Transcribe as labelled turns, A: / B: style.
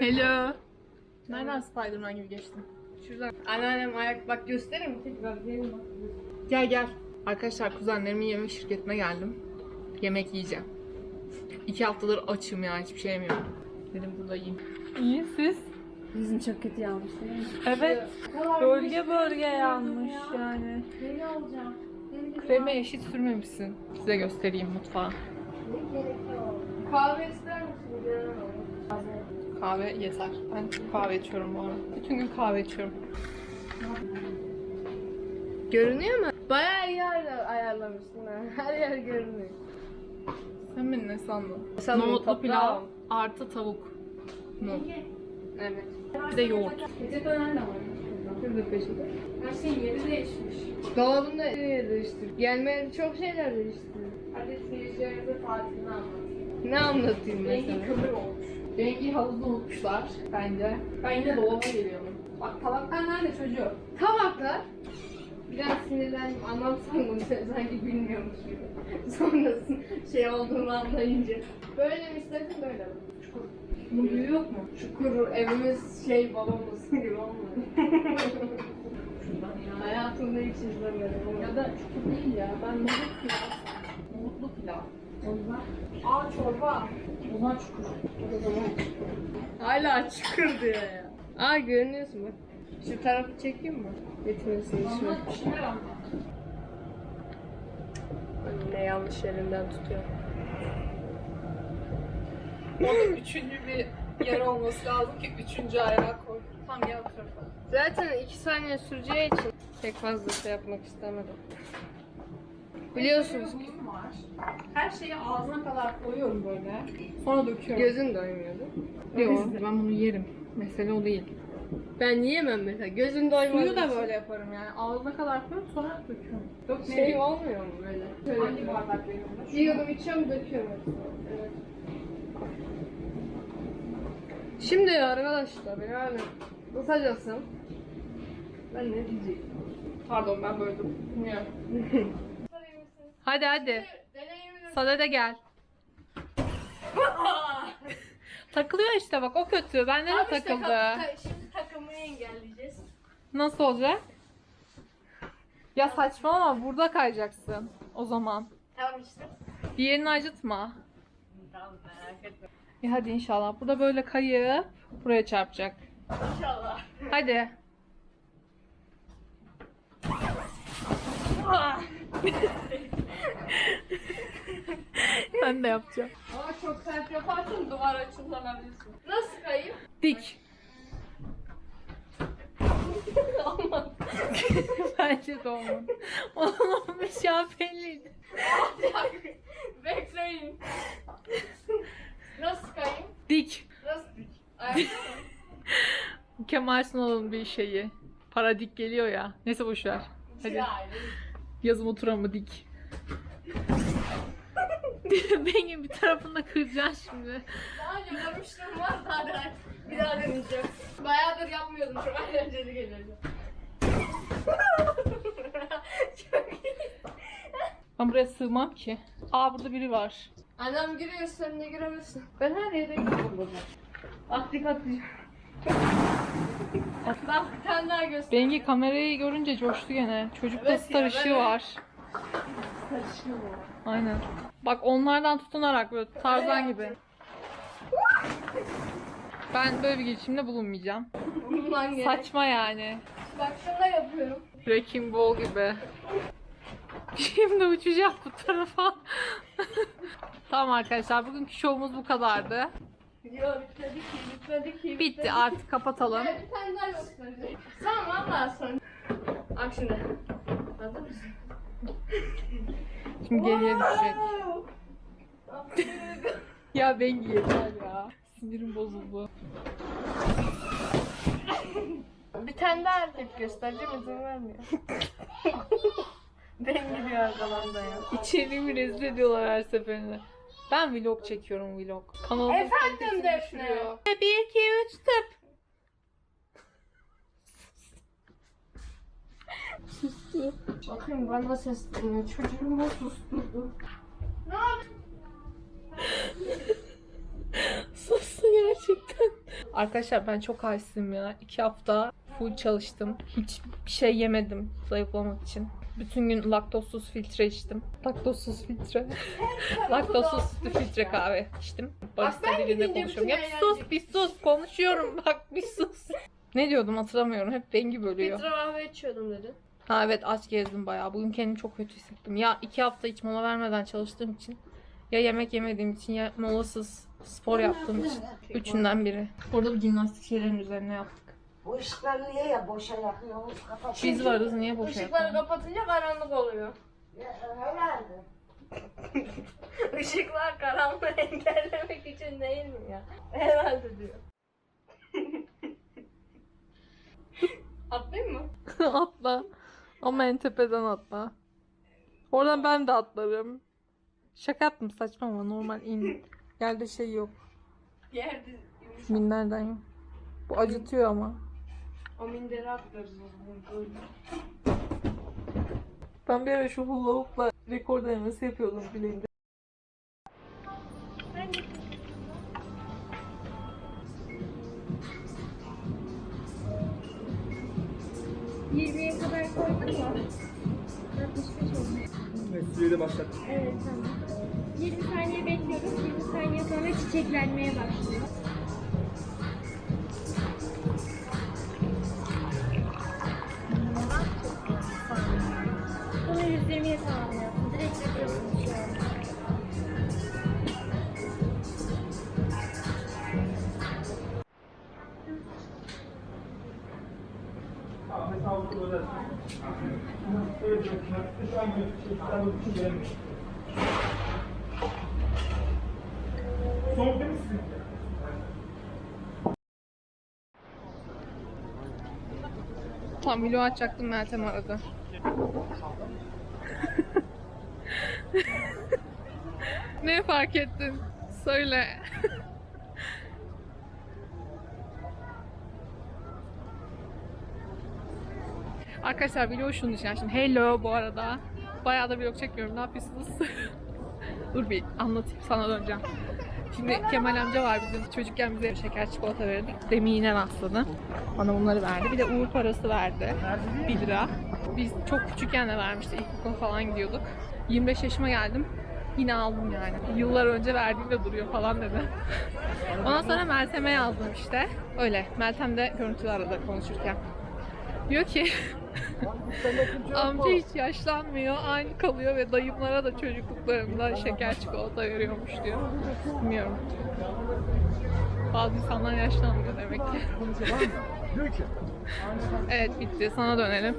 A: Hello. Nereden Spiderman gibi geçtin?
B: Şuradan. Anneannem ayak bak göstereyim mi tekrar gelin bak.
A: Gel gel. Arkadaşlar kuzenlerimin yemek şirketine geldim. Yemek yiyeceğim. İki haftadır açım ya hiçbir şey yemiyorum. Dedim burada yiyeyim. İyi siz?
C: Bizim çok kötü yanmış değil mi?
A: Evet. Bölge bölge yanmış yani.
B: Beni alacağım.
A: Kreme eşit sürmemişsin. Size göstereyim mutfağı.
B: Kahve ister misin?
A: Kahve yeter. Ben kahve içiyorum bu arada. Bütün gün kahve içiyorum.
B: Görünüyor mu? Bayağı iyi ayar- ayarlamışsın ha. Her yer görünüyor.
A: Sen beni ne sandın?
B: Sandım,
A: Nohutlu pilav artı tavuk. Mu.
B: Evet.
A: Bir de yoğurt.
C: Gece döner de var.
B: Şurada peşinde.
C: Her şeyin yeri değişmiş.
B: Dolabında yer değiştir. Gelmeyen çok şeyler değişti. Hadi seyircilerimize tatilini anlat. Ne anlatayım
A: Rengi
B: mesela?
A: kömür olmuş. Rengi havuzda unutmuşlar bence. Ben yine dolaba geliyorum. Bak tabaklar nerede çocuğu?
B: Tabaklar. Biraz sinirlendim. Anlam sandım sen sanki bilmiyormuş gibi. Sonrasında şey olduğunu anlayınca. Böyle mi istedin böyle mi? Çukur.
A: Büyüğü yok mu?
B: Çukur evimiz şey babamız gibi olmadı. Hayatımda hiç izlemedim.
A: Ya da çukur değil ya. Ben nohut pilav. Nohutlu pilav. Aa çorba. O zaman çukur.
B: Hala çukur diyor ya. Aa görünüyorsun bak. Şu tarafı çekeyim mi? Getirmesin işime.
A: Ama bir şeyler anlat.
B: Ne yanlış elinden tutuyor.
A: Orada üçüncü bir yer olması lazım ki üçüncü ayağa koy. Tam bu tarafa.
B: Zaten iki saniye süreceği için pek fazla şey yapmak istemedim. Biliyorsunuz
A: var. Her şeyi ağzına kadar koyuyorum böyle. Sonra döküyorum.
B: gözün doymuyordu.
A: Yok. Ben bunu yerim. Mesele o değil.
B: Ben yiyemem mesela. Gözün doymadı.
A: Suyu da böyle yaparım yani. Ağzına kadar koyuyorum sonra döküyorum. Dökmeyi
B: Şey olmuyor mu böyle? Şöyle
A: Hangi bardak veriyorum?
B: Yiyorum, içiyorum, döküyorum. Evet. Şimdi arkadaşlar yani kısacası ben ne diyeceğim?
A: Pardon ben böldüm. Bilmiyorum. Hadi hadi. Sade de gel. Takılıyor işte bak o kötü. Bende de takıldı.
B: şimdi takımını engelleyeceğiz.
A: Nasıl olacak? Ya saçmalama burada kayacaksın o zaman.
B: Tamam işte.
A: Diğerini acıtma.
B: Tamam merak etme.
A: Ya hadi inşallah. Burada böyle kayıp buraya çarpacak.
B: İnşallah.
A: Hadi. ben de yapacağım.
B: Ama çok sert yaparsan duvar açılabilirsin. Nasıl kayıp?
A: Dik.
B: Olmaz.
A: Bence de olmadı. Olmamış ya belliydi.
B: Bekleyin. Nasıl kayıp?
A: Dik.
B: Nasıl dik? Ayakta
A: Kemal Sunal'ın bir şeyi. Para dik geliyor ya. Neyse boşver. Hadi.
B: mı?
A: Yazım oturamı dik. Benim bir tarafını kıracaksın şimdi.
B: Daha önce görmüştüm var daha da bir daha deneyeceğim. Bayağıdır yapmıyordum çok eğlenceli gelirdi. çok iyi.
A: Ben buraya sığmam ki. Aa burada biri var.
B: Annem giriyor sen de giremezsin. Ben her yere gidiyorum burada. Bak dikkat Bak bir tane daha göster.
A: Bengi kamerayı görünce coştu gene. Çocukta
B: Evet
A: star
B: ya,
A: ışığı
B: ben-
A: var. Aynen. Bak onlardan tutunarak böyle tarzan gibi. Ben böyle bir girişimde bulunmayacağım.
B: Bundan gerek.
A: Saçma yani.
B: Bak şunu da yapıyorum.
A: Wrecking Ball gibi. Şimdi uçacak bu tarafa. tamam arkadaşlar bugünkü şovumuz bu kadardı.
B: Yok bitmedi ki bitmedi ki.
A: Bitti artık kapatalım.
B: Evet, bir tane daha göstereceğim. Tamam valla sonra. Bak şimdi. Hazır mısın?
A: Şimdi geriye düşecek. Ya Bengi yeter ya. Sinirim bozuldu.
B: Bir tane daha erkek göstereceğim izin vermiyor. ben gidiyor arkadan da ya.
A: İçeriğimi rezil ediyorlar her seferinde. Ben vlog çekiyorum vlog. Kanalımın
B: Efendim Defne.
A: düşürüyor. 1,
B: Bakın bana sesleniyor. Çocuğumu susturdu. Ne?
A: Sustu gerçekten. Arkadaşlar ben çok halsizim ya. İki hafta full çalıştım. Hiçbir şey yemedim zayıflamak için. Bütün gün laktozsuz filtre içtim. Laktozsuz filtre. laktozsuz sütlü filtre kahve içtim. Barista
B: gidince
A: konuşuyorum. Ya bir sus bir sus konuşuyorum bak bir sus. ne diyordum hatırlamıyorum. Hep rengi bölüyor.
B: Filtre kahve içiyordum dedi.
A: Ha evet aç gezdim bayağı. Bugün kendimi çok kötü hissettim. Ya iki hafta hiç mola vermeden çalıştığım için ya yemek yemediğim için ya molasız spor yaptığım için. Üçünden biri. Burada bir jimnastik şeylerin üzerine yaptık.
D: Bu ışıklar niye ya boşa yakıyoruz?
A: Biz varız niye boşa
B: Işıkları
A: yapalım?
B: kapatınca karanlık oluyor.
D: Ya, Herhalde.
B: Işıklar karanlığı engellemek için değil mi ya? Herhalde diyor. Atlayayım mı?
A: atla. Ama en tepeden atla. Oradan ben de atlarım. Şaka yaptım saçma ama normal in. Yerde şey yok.
B: Yerde
A: Minderden yok. Bu acıtıyor ama.
B: o minderi atlarız o zaman.
A: Ben bir ara şu hula hoop'la rekor denemesi yapıyordum bileğimde.
E: Yirmiye kadar koydun mu? 65 oldu.
F: Mesleği başlat.
E: Evet tamam. 20 saniye bekliyoruz. 20 saniye sonra çiçeklenmeye başlıyor. Bunu 120'ye tamamlıyorsun.
F: Misin?
A: Tam vlog açacaktım Meltem aradı. ne fark ettin? Söyle. Arkadaşlar vlog şunun için açtım. Hello bu arada. Bayağı da vlog çekmiyorum. Ne yapıyorsunuz? Dur bir anlatayım sana döneceğim. Şimdi Kemal amca var bizim çocukken bize şeker çikolata verdik. Demin yine rastladı. Bana bunları verdi. Bir de uğur parası verdi. 1 lira. Biz çok küçükken de vermişti. İlkokula falan gidiyorduk. 25 yaşıma geldim. Yine aldım yani. Yıllar önce verdiğimde duruyor falan dedi. Ondan sonra Meltem'e yazdım işte. Öyle. Meltem de görüntülü arada konuşurken. Diyor ki amca hiç yaşlanmıyor, aynı kalıyor ve dayımlara da çocukluklarında şeker çikolata veriyormuş diyor. Bilmiyorum. Bazı insanlar yaşlanmıyor demek ki. Evet bitti. Sana dönelim.